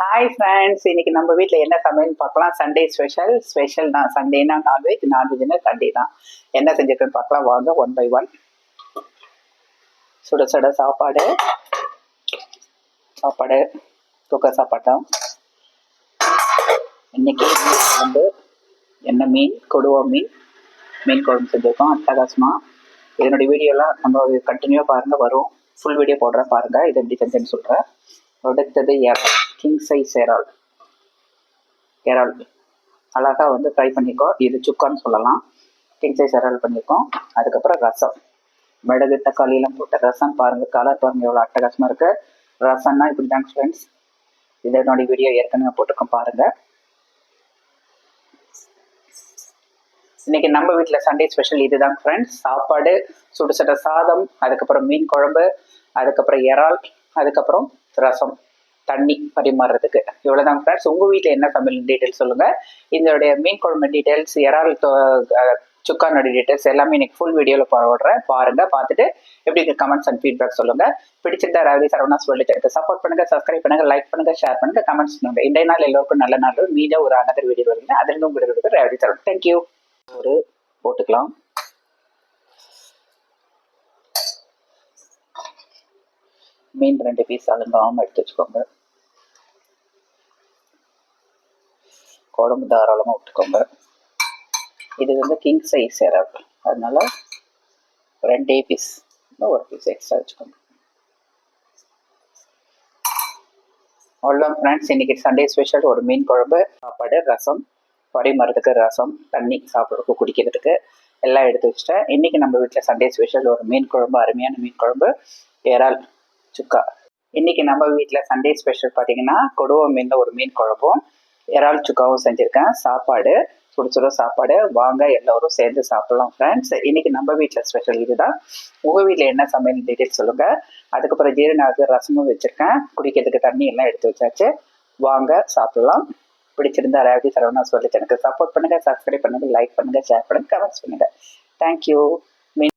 Hi friends இன்னைக்கு நம்ம வீட்டில் என்ன சமையல்னு பார்க்கலாம். சண்டே ஸ்பெஷல் ஸ்பெஷல் தான். சண்டேனா நான்வெஜ் நான்வெஜ்னா சண்டே தான். என்ன செஞ்சுருக்குன்னு பார்க்கலாம். வாங்க ஒன் பை ஒன் சுட சுட சாப்பாடு. சாப்பாடு. குக்கர் சாப்பாட்டம் இன்னைக்கு மீன் குழம்பு. என்ன மீன்? கொடுவா மீன். மீன் குழம்பு செஞ்சுருக்கோம். அட்டகாசமாக இதனுடைய வீடியோலாம் நம்ம கண்டினியூவாக பாருங்கள் வரும். ஃபுல் வீடியோ போடுறேன் பாருங்கள் இது எப்படி செஞ்சேன்னு சொல்கிறேன் அடுத்தது இறால் கிங் சைஸ் இறால் இறால் அழகாக வந்து ஃப்ரை பண்ணியிருக்கோம் இது சுக்கான்னு சொல்லலாம். கிங் சைஸ் இறால் பண்ணியிருக்கோம் அதுக்கப்புறம் ரசம். மிளகு தக்காளியெல்லாம் போட்ட ரசம் பாருங்கள் கலர் பாருங்கள் எவ்வளோ அட்டகாசமாக இருக்குது ரசம்னா இப்படி தாங்க ஃப்ரெண்ட்ஸ் இதனுடைய வீடியோ ஏற்கனவே போட்டிருக்கோம் பாருங்கள் இன்னைக்கு நம்ம வீட்டில் சண்டே ஸ்பெஷல் இதுதான் ஃப்ரெண்ட்ஸ் சாப்பாடு சுடு சாதம் அதுக்கப்புறம் மீன் குழம்பு அதுக்கப்புறம் இறால் அதுக்கப்புறம் ரசம். தண்ணி பரிமாறுறதுக்கு. இவ்வளோதான் ஃப்ரெண்ட்ஸ் உங்கள் வீட்டில் என்ன சமையல் டீட்டெயில்ஸ் சொல்லுங்கள் இதனுடைய மீன் குழம்பு டீட்டெயில்ஸ் இறால் சுக்கானுடைய டீட்டெயில்ஸ் எல்லாமே இன்னைக்கு ஃபுல் வீடியோவில் போடுறேன். பாருங்கள் பார்த்துட்டு எப்படி இருக்குது கமெண்ட்ஸ் அண்ட் ஃபீட்பேக் சொல்லுங்கள் பிடிச்சிருந்தா ரவி சரவணா சொல்லி எனக்கு சப்போர்ட் பண்ணுங்கள் சப்ஸ்கிரைப் பண்ணுங்கள் லைக் பண்ணுங்கள் ஷேர் பண்ணுங்கள் கமெண்ட்ஸ் பண்ணுங்கள் இன்றைய நாள் எல்லோருக்கும் நல்ல நாள். மீடியா ஒரு அனதர் வீடியோ வருங்க அதிலிருந்து உங்களுக்கு ரவி சரவணன் தேங்க்யூ ஒரு போட்டுக்கலாம். மீன் ரெண்டு பீஸ் அலங்காமல் எடுத்து வச்சுக்கோங்க. குழம்பு தாராளமாக விட்டுக்கோங்க. இது வந்து கிங் சைஸ் எறப் அதனால ரெண்டே பீஸ் ஒரு பீஸ் எக்ஸ்ட்ரா வச்சுக்கோங்க. அவ்வளோ ஃப்ரெண்ட்ஸ் இன்னைக்கு சண்டே ஸ்பெஷல் ஒரு மீன் குழம்பு சாப்பாடு ரசம் பரிமாறதுக்கு ரசம் தண்ணி சாப்பிட்றதுக்கு குடிக்கிறதுக்கு எல்லாம் எடுத்து வச்சுட்டேன். இன்றைக்கி நம்ம வீட்டில் சண்டே ஸ்பெஷல் ஒரு மீன் குழம்பு அருமையான மீன் குழம்பு இறால் சுக்கா. இன்னைக்கு நம்ம வீட்டில் சண்டே ஸ்பெஷல் பார்த்தீங்கன்னா கொடுவ மீனில் ஒரு மீன் குழம்பும் இறால் சுக்காவும் செஞ்சுருக்கேன். சாப்பாடு சுடு சுட சாப்பாடு. வாங்க எல்லோரும் சேர்ந்து சாப்பிடலாம் ஃப்ரெண்ட்ஸ் இன்னைக்கு நம்ம வீட்டில் ஸ்பெஷல் இதுதான். உங்கள் வீட்டில் என்ன சமையல் டீட்டெயில்ஸ் சொல்லுங்கள் அதுக்கப்புறம் ஜீரணாக்கு ரசமும் வச்சுருக்கேன். குடிக்கிறதுக்கு தண்ணி எல்லாம் எடுத்து வச்சாச்சு. வாங்க சாப்பிடலாம். பிடிச்சிருந்தா ரேவதி சரவணா சொல்லி எனக்கு சப்போர்ட் பண்ணுங்கள் சப்ஸ்கிரைப் பண்ணுங்கள் லைக் பண்ணுங்கள் ஷேர் பண்ணுங்கள் கமெண்ட்ஸ் பண்ணுங்கள் தேங்க்யூ